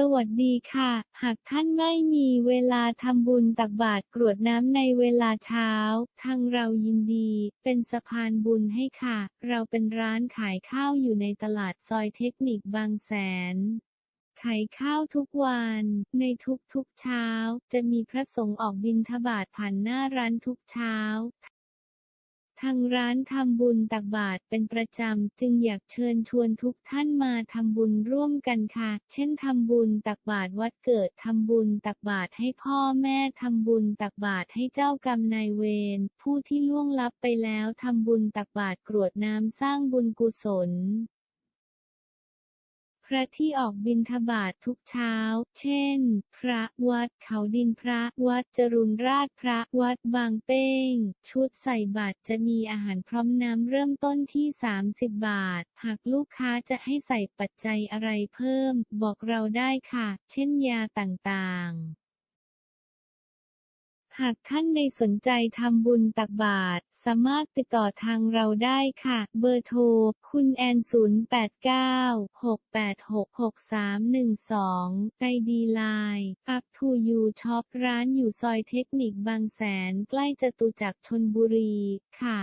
สวัสดีค่ะ หากท่านไม่มีเวลาทำบุญตักบาตรกรวดน้ำในเวลาเช้า ทางเรายินดี เป็นสะพานบุญให้ค่ะ เราเป็นร้านขายข้าวอยู่ในตลาดซอยเทคนิคบางแสนขายข้าวทุกวัน ในทุกๆเช้า จะมีพระสงฆ์ออกบิณฑบาตผ่านหน้าร้านทุกเช้า ทางร้านทำบุญตักบาตรเป็นประจำ จึงอยากเชิญชวนทุกท่านมาทำบุญร่วมกันค่ะ เช่นทำบุญตักบาตรวัดเกิดทำบุญตักบาตรให้พ่อแม่ทำบุญตักบาตรให้เจ้ากรรมนายเวรผู้ที่ล่วงลับไปแล้วทำบุญตักบาตรกรวดน้ำสร้างบุญกุศล พระที่ออกบินทบาตทุกเช้า เช่น พระวัดเขาดินพระวัดจรุนราชพระวัดบางเป้ง ชุดใส่บาตรจะมีอาหารพร้อมน้ำเริ่มต้นที่ 30 บาท หากลูกค้าจะให้ใส่ปัจจัยอะไรเพิ่ม บอกเราได้ค่ะ เช่นยาต่างๆ หากท่านในสนใจทำบุญตักบาตรสามารถติดต่อทางเราได้ค่ะ เบอร์โทร คุณแอน 0896866312ไอดีไลน์อับทูยูช็อปร้านอยู่ซอยเทคนิคบางแสนใกล้จตุจักรชนบุรีค่ะ